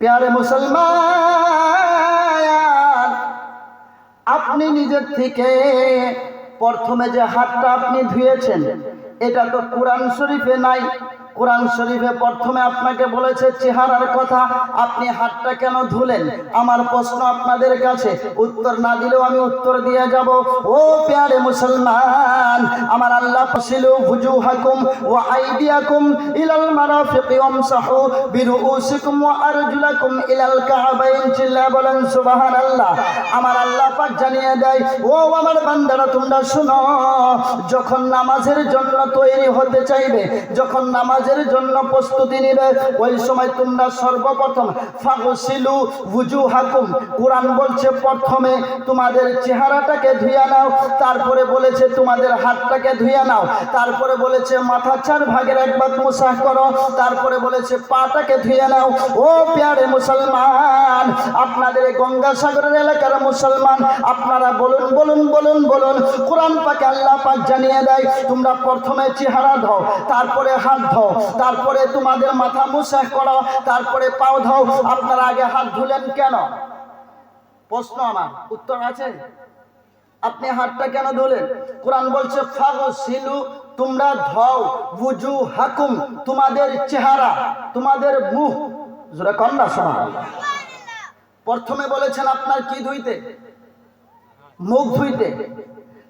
প্যারে মুসলমান, আপনি নিজের থেকে প্রথমে যে হাতটা আপনি ধুয়েছেন, এটা তো কোরআন শরীফে নাই। কোরআন শরীফে প্রথমে আপনাকে বলেছে চেহারার কথা, আপনি হাতটা কেন ধুলেন? আমার প্রশ্ন আপনাদের কাছে, উত্তর না দিলেও আমি উত্তর দিয়ে যাব। ও প্যারে মুসলমান, আমার আল্লাহ ফসিলু ভুজু হাকুম ও আইডিয়াকুম ইলাল মারাফিক ওয়ামসাহু বিরুউসিকুম ওয়া আরজুলাকুম ইলাল কাবাইন। চিল্লা বলেন, সুবহানাল্লাহ। আমার আল্লাহ পাক জানিয়ে দেয়, ও আমার বান্দারা, তোমরা শুনো, যখন নামাজের জন্য তৈরি হতে চাইবে, যখন নামাজের জন্য প্রস্তুতি নিবে। ওই সময় তোমরা সর্বপ্রথম ফাগসিলু বুজু হাকুম কোরআন বলছে, প্রথমে তোমাদের চেহারাটাকে ধুয়ে নাও, তারপরে বলেছে তোমাদের হাতটাকে ধুয়ে নাও, তারপরে বলেছে মাথা চার ভাগের এক ভাগ মুসাহ করো, তারপরে বলেছে পাটাকে ধুয়ে নাও। ও প্যারে মুসলমান, আপনাদের গঙ্গাসাগরের এলাকার মুসলমান, আপনারা বলুন বলুন বলুন বলুন, কোরআন পাকে আল্লাহ পাক জানিয়ে দেয়, তোমরা প্রথমে চেহারা ধো, তারপরে হাত ধো তারপরে তোমাদের মাথা মুসাহ করো, তারপরে পাও ধো আপনারা আগে হাত ধুলেন কেন? প্রশ্ন আমার, উত্তর আছে? আপনি হাতটা কেন ধুলেন? কোরআন বলছে, ফাগসিলু, তোমরা ধও বুজু হাকুম তোমাদের চেহারা, তোমাদের মুখ। জোরে কন্যা শোনা প্রথমে বলেছেন আপনার কি ধুইতে? মুখ ধুইতে।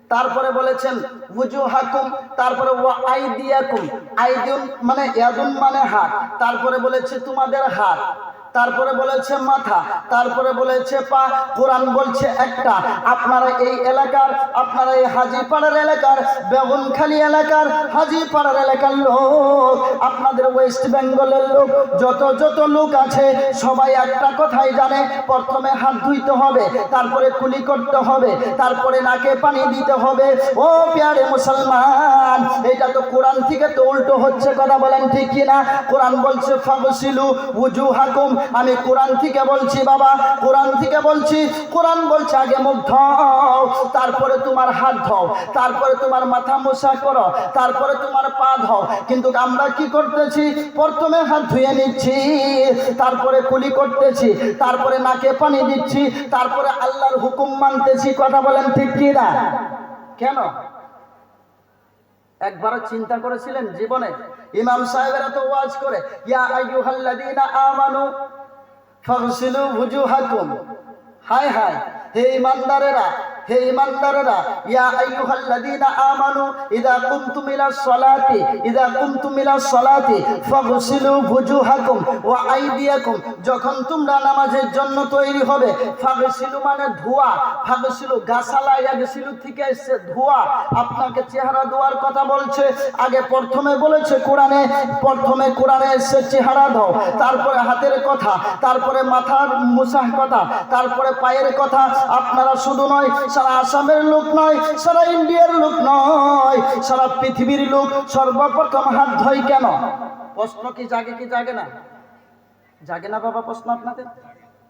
তারপরে বলেছেন উজু হাকুম তারপরে আইদিয়াকুম আইদিউন মানে ইয়াদুন মানে হাত। তারপরে বলেছে, তোমাদের হাত। তারপরে বলেছে মাথা, তারপরে বলেছে পা, কোরআন বলছে একটা। আপনারা এই এলাকার, আপনারা এই হাজিপাড়ার এলাকার, বেগুনখালী এলাকার, হাজিপাড়ার এলাকার লোক, আপনাদের ওয়েস্ট বেঙ্গলের লোক, যত যত লোক আছে, সবাই একটা কথাই জানে, প্রথমে হাত ধুইতে হবে, তারপরে কুলি করতে হবে, তারপরে নাকে পানি দিতে হবে। ও পেয়ারে মুসলমান, এটা তো কোরআন থেকে তো উল্টো হচ্ছে কথা বলেন ঠিক কিনা? কোরআন বলছে ফাগসিলু উজু হাকুম আমি কোরআন থেকে বলছি বাবা, কোরআন থেকে বলছি, কোরআন বলছে আগে মুখ ধও, তারপরে তোমার হাত ধও, তারপরে তোমার মাথা মোছা করো, তারপরে তোমার পা ধও। কিন্তু আমরা কি করতেছি? প্রথমে হাত ধুয়ে নিচ্ছি, তারপরে কুলি করতেছি, তারপরে নাকে পানি দিচ্ছি, তারপরে আল্লাহর হুকুম মানতেছি। কথা বলেন ঠিক কি না? কেন? একবার চিন্তা করেছিলেন জীবনে? ইমাম সাহেবেরা তো ওয়াজ করে, ইয়া আইয়ুহাল্লাযীনা আমানু ফাগসিলু wujuhakum হায় হায় হে ইমানদারেরা হে ইয়া আইয়ুহাল্লাযীনা আমানু ইযা কুমতুম ইলাস সালাতি ইযা কুমতুম ইলাস সালাতি, ফাগসিলু ওয়া আইদিয়াকুম। যখন তোমরা নামাজের জন্য তৈরি হবে, ফাগসিলু মানে ধোয়া, ফাগসিলু গাসালা ইয়াগসিলু থেকে এসে ধোয়া। আপনাকে চেহারা ধোয়ার কথা বলছে, আগে প্রথমে বলেছে কোরআনে, প্রথমে কোরআনে এসে চেহারা দাও তারপরে হাতের কথা, তারপরে মাথার মুসাহ কথা, তারপরে পায়ের কথা, আপনারা শুধু নয় সারা আসামের লোক নয়, সারা ইন্ডিয়ার লোক নয়, সারা পৃথিবীর লোক সর্বপ্রথম হাত ধয় কেন? প্রশ্ন কি জাগে কি জাগে না? জাগে না বাবা প্রশ্ন আপনাদের?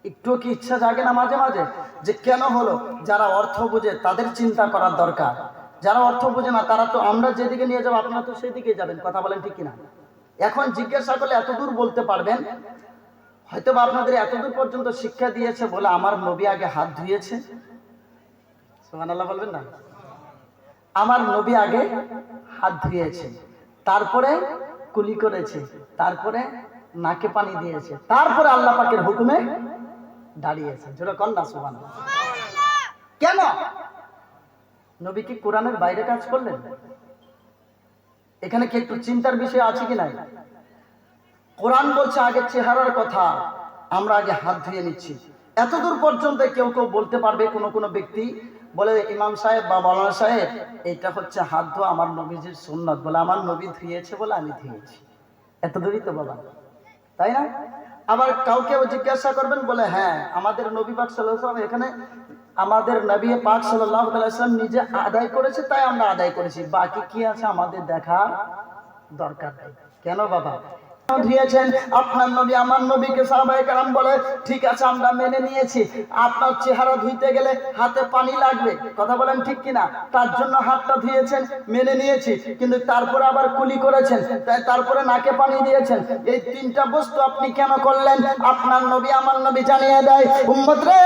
একটু কি ইচ্ছা জাগে না মাঝে মাঝে? যে কেন হলো? যারা অর্থ বুঝে তাদের চিন্তা করার দরকার। যারা অর্থ বুঝে না, তারা তো আমরা যেদিকে নিয়ে যাব, আপনারা তো সেই দিকে যাবেন, কথা বলেন ঠিক কিনা? এখন জিজ্ঞাসা করলে এতদূর বলতে পারবেন? হয়তো বা আপনাদের এতদূর পর্যন্ত শিক্ষা দিয়েছে বলে আমার নবী আগে হাত ধুয়েছে। সোহান আল্লাহ বলবেন না? আমার নবী আগে হাত ধুয়েছে, তারপরে কুলি করেছে, তারপরে নাকে পানি দিয়েছে, তারপরে আল্লাহ পাকের হুকুমে দাঁড়িয়েছে। যেটা কন্যা সোহান কেন? নবী কি কোরআনের বাইরে কাজ করলেন? এখানে কি একটু চিন্তার বিষয় আছে কি নাই? কোরআন বলছে আগে চেহারার কথা, আমরা আগে হাত ধুয়ে নিচ্ছি। এতদূর পর্যন্ত কেউ কেউ বলতে পারবে কোনো কোনো ব্যক্তি বলে, ইমাম সাহেব বা মৌলানা সাহেব এটা হচ্ছে হাত ধোয়া আমার নবীজির সুন্নত বলে আমার নবী ধুয়েছে বলে আমি ধুয়েছি। এতদূরই তো বাবা, তাই না? আবার কাউকেও জিজ্ঞাসা করবেন, বলে হ্যাঁ আমাদের নবী পাক সাল্লাম এখানে আমাদের নবী পাক সাল্লাম নিজে আদায় করেছে, তাই আমরা আদায় করেছি। বাকি কি আছে আমাদের দেখা দরকার নেই। কেন বাবা? ধুয়েছেন আপনার নবী আমার নবীকে সাহাবায়ে কারাম বলে, ঠিক আছে, আমরা মেনে নিয়েছি। আপনার চেহারা ধুইতে গেলে হাতে পানি লাগবে। কথা বলেন ঠিক কিনা? তার জন্য হাতটা ধুয়েছেন, মেনে নিয়েছি। কিন্তু তারপরে আবার কুলি করেছেন, তাই তারপরে নাকে পানি দিয়েছেন। এই তিনটা বস্তু আপনি কেন করলেন? আপনার নবী আমার নবী জানিয়ে দেয়, উম্মত রে!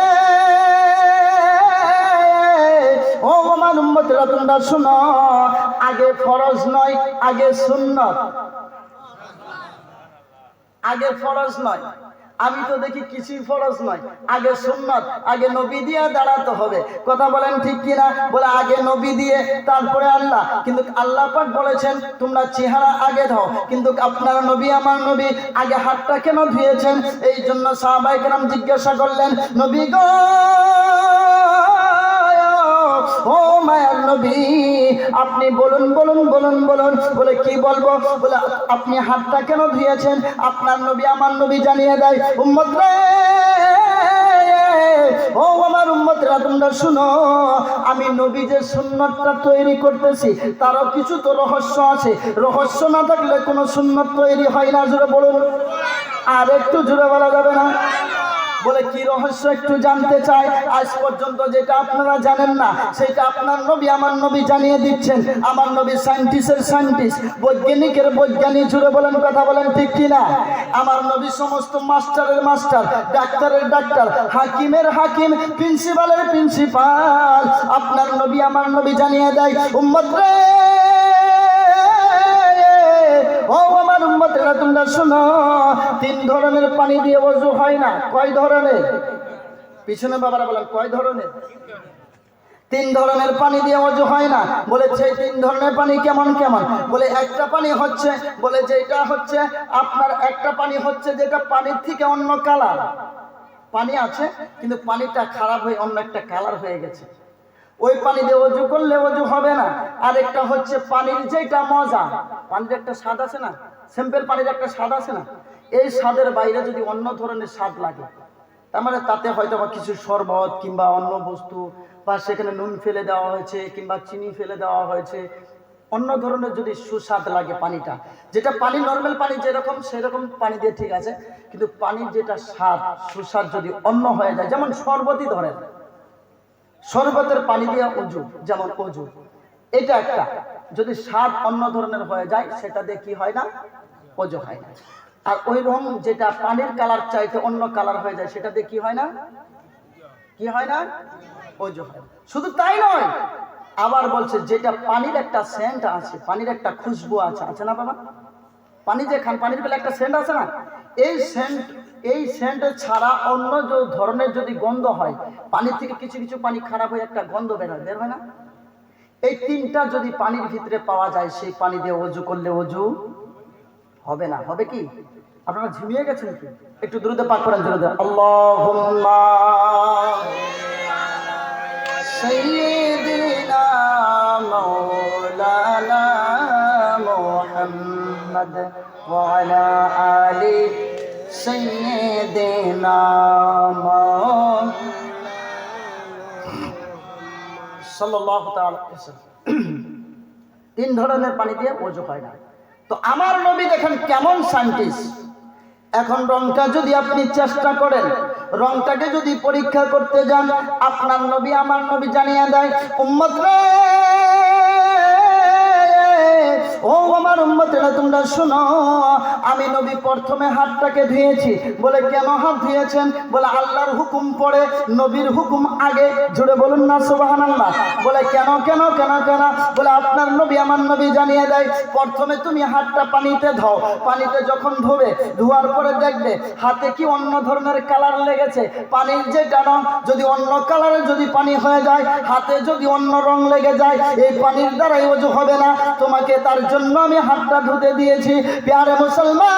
ও আমার উম্মতেরা, তোমরা শুনো, আগে ফরজ নয়, আগে সুন্নত। আগে ফরজ নয়। আমি তো দেখি কিছুই ফরজ নয়। আগে সুন্নত, আগে নবী দিয়ে দাঁড়াতে হবে। কথা বলেন ঠিক কিনা? বলে, আগে নবী দিয়ে, তারপরে আল্লাহ। কিন্তু আল্লাহ পাক বলেছেন, তোমরা চেহারা আগে দাও কিন্তু আপনার নবী, আমার নবী, আগে হাতটা কেন ধুয়েছেন? এই জন্য সাহাবাই কেরাম জিজ্ঞাসা করলেন, নবী গো! ও মায়ার নবী, আপনি বলুন বলুন বলুন বলুন, বলে কি বলব? বলে, আপনি হাতটা কেন ধুয়েছেন আপনার নবী আমার নবী জানিয়ে দেয়, উম্মত ও আমার উম্মতরা তোমরা শুনো, আমি নবী যে সুন্নতটা তৈরি করতেছি, তারও কিছু তো রহস্য আছে। রহস্য না থাকলে কোনো সুন্নত তৈরি হয় না জুড়ে বলুন। আর একটু জুড়ে বলা যাবে না? বলে কি রহস্য একটু জানতে চাই? আজ পর্যন্ত যেটা আপনারা জানেন না, সেটা আপনার নবী আমার নবী জানিয়ে দিচ্ছেন। আমার নবী সায়েন্টিস্টের সায়েন্টিস্ট বৈজ্ঞানিকের বৈজ্ঞানিক জুড়ে বলেন, কথা বলেন ঠিক কিনা? আমার নবী সমস্ত মাস্টারের মাস্টার, ডাক্তারের ডাক্তার, হাকিমের হাকিম, প্রিন্সিপালের প্রিন্সিপাল। আপনার নবী আমার নবী জানিয়ে দেয়, উম্মত রে! উম্মতেরা তোমরা শোনো, তিন ধরনের পানি দিয়ে ওযু হয় না। কয় ধরনের? পিছনে বাবারা বলেন, কয় ধরনের? তিন ধরনের পানি দিয়ে অজু হয় না। বলে সেই তিন ধরনের পানি কেমন কেমন? বলে, একটা পানি হচ্ছে, বলে যেটা হচ্ছে আপনার একটা পানি হচ্ছে যেটা পানির থেকে অন্য কালার। পানি আছে, কিন্তু পানিটা খারাপ হয়ে অন্য একটা কালার হয়ে গেছে। ওই পানি দিয়ে অজু করলে অজু হবে না। আর একটা হচ্ছে পানির যেটা মজা। পানির একটা স্বাদ আছে না? সিম্পল পানির একটা স্বাদ আছে না? এই স্বাদের বাইরে যদি অন্য ধরনের স্বাদ লাগে, তার মানে তাতে হয়তো বা কিছু শরবত কিংবা অন্য বস্তু বা সেখানে নুন ফেলে দেওয়া হয়েছে কিংবা চিনি ফেলে দেওয়া হয়েছে, অন্য ধরনের যদি সুস্বাদ লাগে পানিটা, যেটা পানি নর্মাল পানি যেরকম, সেরকম পানি দিয়ে ঠিক আছে, কিন্তু পানির যেটা স্বাদ, সুস্বাদ যদি অন্য হয়ে যায়, যেমন শরবতই ধরেন, শরবতের পানি দিয়ে অজু, যেমন অজু, এটা একটা। যদি স্বাদ অন্য ধরনের হয়ে যায়, সেটা দিয়ে কি হয় না? অজু হয় না। আর ওই রকম যেটা পানির কালার চাইতে অন্য কালার হয়ে যায়, সেটা দিয়ে কি হয় না? কি হয় না? অজু হয় শুধু তাই নয়, আবার বলছে যেটা পানির একটা সেন্ট আছে, পানির একটা খুশবু আছে আছে না বাবা? পানি যে খান, পানির বেলা একটা সেন্ট আছে না? এই সেন্ট এই সেন্ট ছাড়া অন্য ধরনের যদি গন্ধ হয়, পানির থেকে কিছু কিছু পানি খারাপ হয়ে একটা গন্ধ বেরোয় বের হয় না? এই তিনটা যদি পানির ভিতরে পাওয়া যায়, সেই পানি দিয়ে অজু করলে অজু হবে না। হবে কি? আপনারা ঝিমিয়ে গেছেন কি? একটু দ্রুত পাক করেন জোরে আল্লাহুম্মা সাইয়্যিদিনা মাওলানা মুহাম্মদ ওয়া ওয়াসাল্লাম। তিন ধরনের পানি দিয়ে অজু হয় না। তো আমার নবী দেখেন কেমন সায়েন্টিস্ট এখন রংটা যদি আপনি চেষ্টা করেন, রংটাকে যদি পরীক্ষা করতে যান, আপনার নবী আমার নবী জানিয়ে দেয়, উম্মত রে ও আমার উম্মতেরা, তোমরা শোনো, আমি নবী প্রথমে হাতটাকে ধুয়েছি, বলে কেন হাত ধুয়েছেন? বলে আল্লাহর হুকুম পড়ে, নবীর হুকুম আগে, জুড়ে বলুন না সুবাহান আল্লাহ বলে কেন কেন কেন কেন? বলে আপনার নবী আমার নবী জানিয়ে দেয়, প্রথমে তুমি হাতটা পানিতে ধও, পানিতে যখন ধোবে, ধোয়ার পরে দেখবে হাতে কি অন্য ধরনের কালার লেগেছে। পানির যে রং, যদি অন্য কালারের যদি পানি হয়ে যায়, হাতে যদি অন্য রং লেগে যায়, এই পানির দ্বারাই অজু হবে না। তোমাকে তার জন্য আমি হাতটা ধুতে দিয়েছি। পেয়ারে মুসলমান,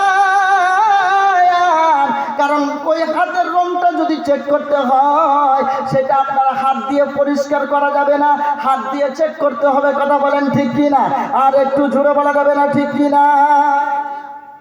কারণ ওই হাতের রংটা যদি চেক করতে হয়, সেটা আপনার হাত দিয়ে পরিষ্কার করা যাবে না। হাত দিয়ে চেক করতে হবে, কথা বলেন ঠিক কিনা? আর একটু জোরে বলা যাবে না ঠিক কি না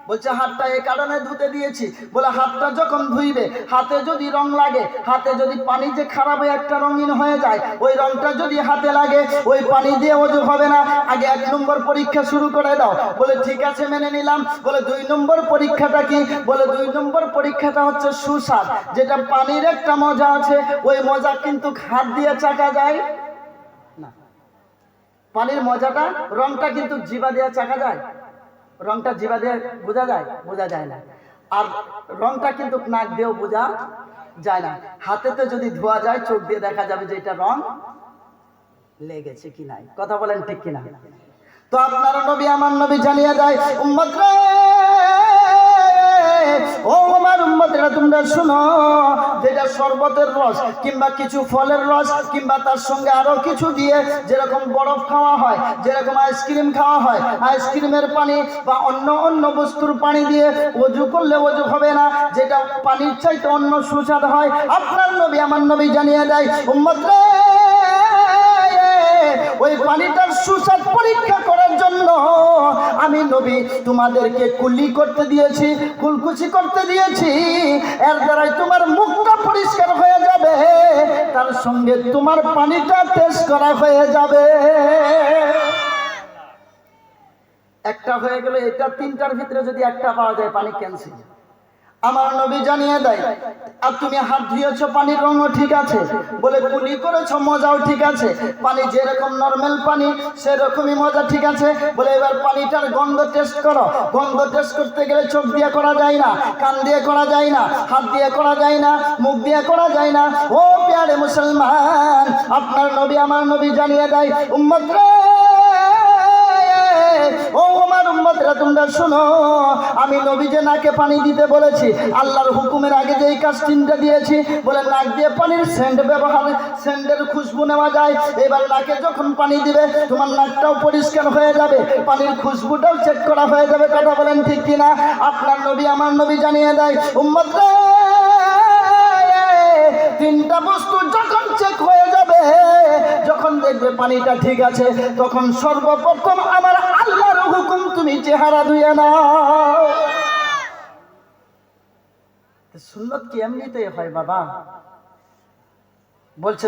বলছে, হাতটা এ কারণে ধুতে দিয়েছি। বলে, হাতটা যখন ধুইবে, হাতে যদি রং লাগে, হাতে যদি পানি যে খারাপ হয়ে একটা রঙিন হয়ে যায়, ওই রংটা যদি হাতে লাগে, ওই পানি দিয়ে অজু হবে না। আগে এক নম্বর পরীক্ষা শুরু করে দাও। বলে, ঠিক আছে, মেনে নিলাম। বলে, দুই নম্বর পরীক্ষাটা কি? বলে, দুই নম্বর পরীক্ষাটা হচ্ছে সুস্বাদ। যেটা পানির একটা মজা আছে, ওই মজা কিন্তু হাত দিয়ে চাকা যায়। না। পানির মজাটা রংটা কিন্তু জিবা দিয়ে চাকা যায়। রংটা জিবা দিয়ে বোঝা যায়? বোঝা যায় না। আর রংটা কিন্তু নাক দিয়েও বোঝা যায় না। হাতে তো যদি ধোয়া যায়, চোখ দিয়ে দেখা যাবে যে এটা রং লেগেছে কি নাই। কথা বলেন ঠিক কিনা? তো আপনার নবী, আমার নবী জানিয়ে দেয়, উম্মত আমার তোমরা শুনো, যেটা শরবতের রস কিংবা কিছু ফলের রস কিংবা তার সঙ্গে আরও কিছু দিয়ে যেরকম বরফ খাওয়া হয়, যেরকম আইসক্রিম খাওয়া হয়, আইসক্রিমের পানি বা অন্য অন্য বস্তুর পানি দিয়ে অজু করলে অজু হবে না, যেটা পানির চাইতে অন্য সুস্বাদ হয়। আপনার নবী, আমার নবী জানিয়ে দেয়, উম্মত ওই পানিটার আমি নবী, তোমাদেরকে কুলি করতে দিয়েছি, কুলকুচি করতে দিয়েছি। এর দ্বারাই তোমার মুখটা পরিষ্কার হয়ে যাবে, তার সঙ্গে তোমার পানিটা তেজ করা হয়ে যাবে। একটা হয়ে গেল এটা তিনটার ভিতরে যদি একটা পাওয়া যায়, পানি ক্যান্সেল আমার নবী জানিয়ে দেয়, আর তুমি হাত ধুয়েছো, পানির রঙও ঠিক আছে? বলে কুলি করেছ, মজাও ঠিক আছে। পানি যেরকম নর্মাল পানি, সেরকমই মজা ঠিক আছে। বলে, এবার পানিটার গন্ধ টেস্ট করো। গন্ধ টেস্ট করতে গেলে চোখ দিয়ে করা যায় না, কান দিয়ে করা যায় না, হাত দিয়ে করা যায় না, মুখ দিয়ে করা যায় না। ও প্যারে মুসলমান, আপনার নবী আমার নবী জানিয়ে দেয়, উম্মত রে, ও উম্মতরা তোমরা শোনো। আমি নবী যে নাকে পানি দিতে বলেছি, আল্লাহর হুকুমের আগে যে এই কাজ তিনটা দিয়েছি, বলে নাক দিয়ে পানির সেন্ট ব্যবহার সেন্টের খুশবু নেওয়া যায়। এবার নাকে যখন পানি দিবে, তোমার নাকটাও পরিষ্কার হয়ে যাবে, পানির খুশবুটাও চেক করা হয়ে যাবে, কথা বলেন ঠিক কিনা? আপনার নবী আমার নবী জানিয়ে দেয় উম্মতরা তিনটা বস্তু যখন চেক হয়ে যাবে, যখন দেখবে পানিটা ঠিক আছে, তখন সর্বপ্রথম আমার আল্লাহর হুকুম তুমি চেহারা ধুয়ে নাও। সুন্নত কি এমনিতেই হয় বাবা? বলছে